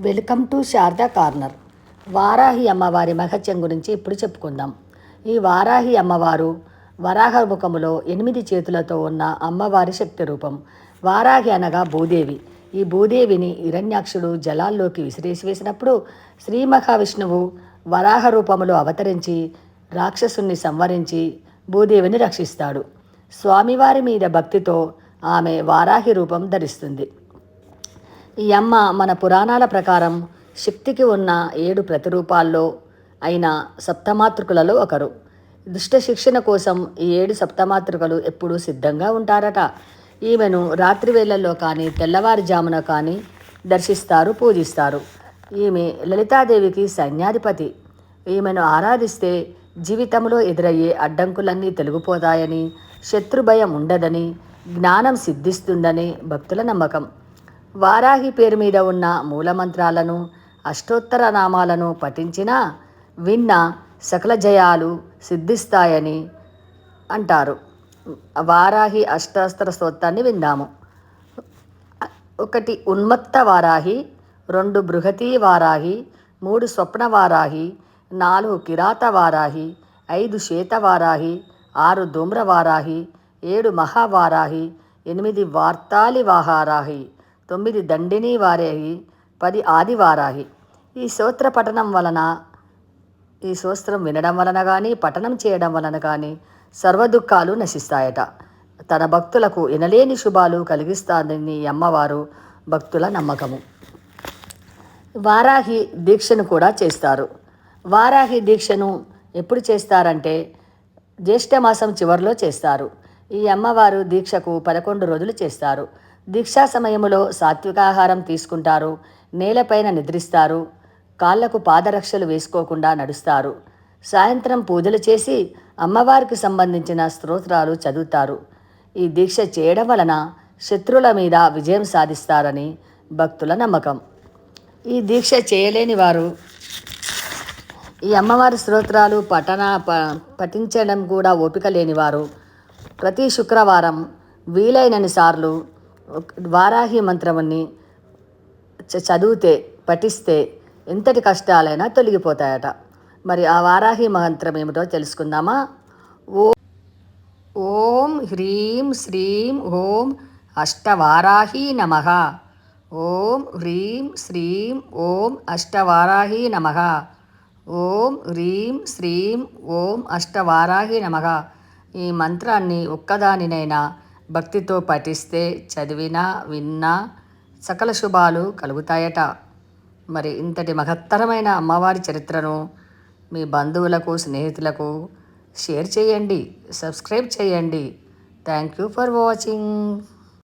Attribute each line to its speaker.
Speaker 1: Welcome to Sharada corner. Varahi అమ్మవారి మహత్యం గురించి ఇప్పుడు చెప్పుకుందాం. ఈ వారాహి అమ్మవారు వరాహ ముఖములో ఎనిమిది చేతులతో ఉన్న అమ్మవారి శక్తి రూపం. వారాహి అనగా భూదేవి. ఈ భూదేవిని హిరణ్యాక్షుడు జలాల్లోకి విసిరేసి వేసినప్పుడు శ్రీ మహావిష్ణువు వరాహ రూపములో అవతరించి రాక్షసుని సంవరించి భూదేవిని రక్షిస్తాడు. స్వామివారి మీద భక్తితో ఆమె వారాహి రూపం ధరిస్తుంది. ఈ అమ్మ మన పురాణాల ప్రకారం శక్తికి ఉన్న ఏడు ప్రతిరూపాల్లో అయిన సప్తమాతృకులలో ఒకరు. దుష్ట శిక్షణ కోసం ఈ ఏడు సప్తమాతృకలు ఎప్పుడూ సిద్ధంగా ఉంటారట. ఈమెను రాత్రి వేళల్లో కానీ తెల్లవారుజామున కానీ దర్శిస్తారు పూజిస్తారు. ఈమె లలితాదేవికి సైన్యాధిపతి. ఈమెను ఆరాధిస్తే జీవితంలో ఎదురయ్యే అడ్డంకులన్నీ తొలగిపోతాయని శత్రుభయం ఉండదని జ్ఞానం సిద్ధిస్తుందని భక్తుల నమ్మకం. వారాహి పేరు మీద ఉన్న మూలమంత్రాలను అష్టోత్తర నామాలను పఠించినా విన్న సకల జయాలు సిద్ధిస్తాయని అంటారు. వారాహి అష్టాస్త్ర స్తోత్రాన్ని విందాము. ఒకటి ఉన్మత్త వారాహి రెండు బృహతీ వారాహి మూడు స్వప్న వారాహి నాలుగు కిరాత వారాహి ఐదు శ్వేత వారాహి ఆరు ధూమ్ర వారాహి ఏడు మహావారాహి ఎనిమిది వార్తాలి వాహారాహి. తొమ్మిది దండిని వారాహి పది ఆదివారాహి ఈ స్తోత్ర పఠనం వలన ఈ స్తోత్రం వినడం వలన కానీ పఠనం చేయడం వలన కానీ సర్వ దుఃఖాలు నశిస్తాయట. తన భక్తులకు ఎనలేని శుభాలు కలిగిస్తాదని అమ్మవారు భక్తుల నమ్మకము. వారాహి దీక్షను కూడా చేస్తారు. వారాహి దీక్షను ఎప్పుడు చేస్తారంటే జ్యేష్ఠమాసం చివరిలో చేస్తారు. ఈ అమ్మవారు దీక్షకు పదకొండు రోజులు చేస్తారు. దీక్షా సమయంలో సాత్వికాహారం తీసుకుంటారు నేలపైన నిద్రిస్తారు కాళ్ళకు పాదరక్షలు వేసుకోకుండా నడుస్తారు. సాయంత్రం పూజలు చేసి అమ్మవారికి సంబంధించిన స్తోత్రాలు చదువుతారు. ఈ దీక్ష చేయడం వలన శత్రువుల మీద విజయం సాధిస్తారని భక్తుల నమ్మకం. ఈ దీక్ష చేయలేని వారు ఈ అమ్మవారి స్తోత్రాలు పఠన ప పఠించడం కూడా ఓపిక లేనివారు ప్రతి శుక్రవారం వీలైనన్ని సార్లు వారాహి మంత్రముని చ- చదివితే పఠిస్తే ఎంతటి కష్టాలైనా తొలగిపోతాయట. మరి ఆ వారాహి మంత్రం ఏమిటో తెలుసుకుందామా? ఓ ఓం హ్రీం శ్రీం ఓం అష్టవారాహి నమ. ఓం హ్రీం శ్రీం ఓం అష్టవారాహి నమ. ఓం హ్రీం శ్రీం ఓం అష్టవారాహి నమ. ఈ మంత్రాన్ని ఒక్కదానినైనా భక్తితో పఠిస్తే చదివినా విన్నా సకల శుభాలు కలుగుతాయట. మరి ఇంతటి మహత్తరమైన అమ్మవారి చరిత్రను మీ బంధువులకు స్నేహితులకు షేర్ చేయండి సబ్స్క్రైబ్ చేయండి. Thank you for watching.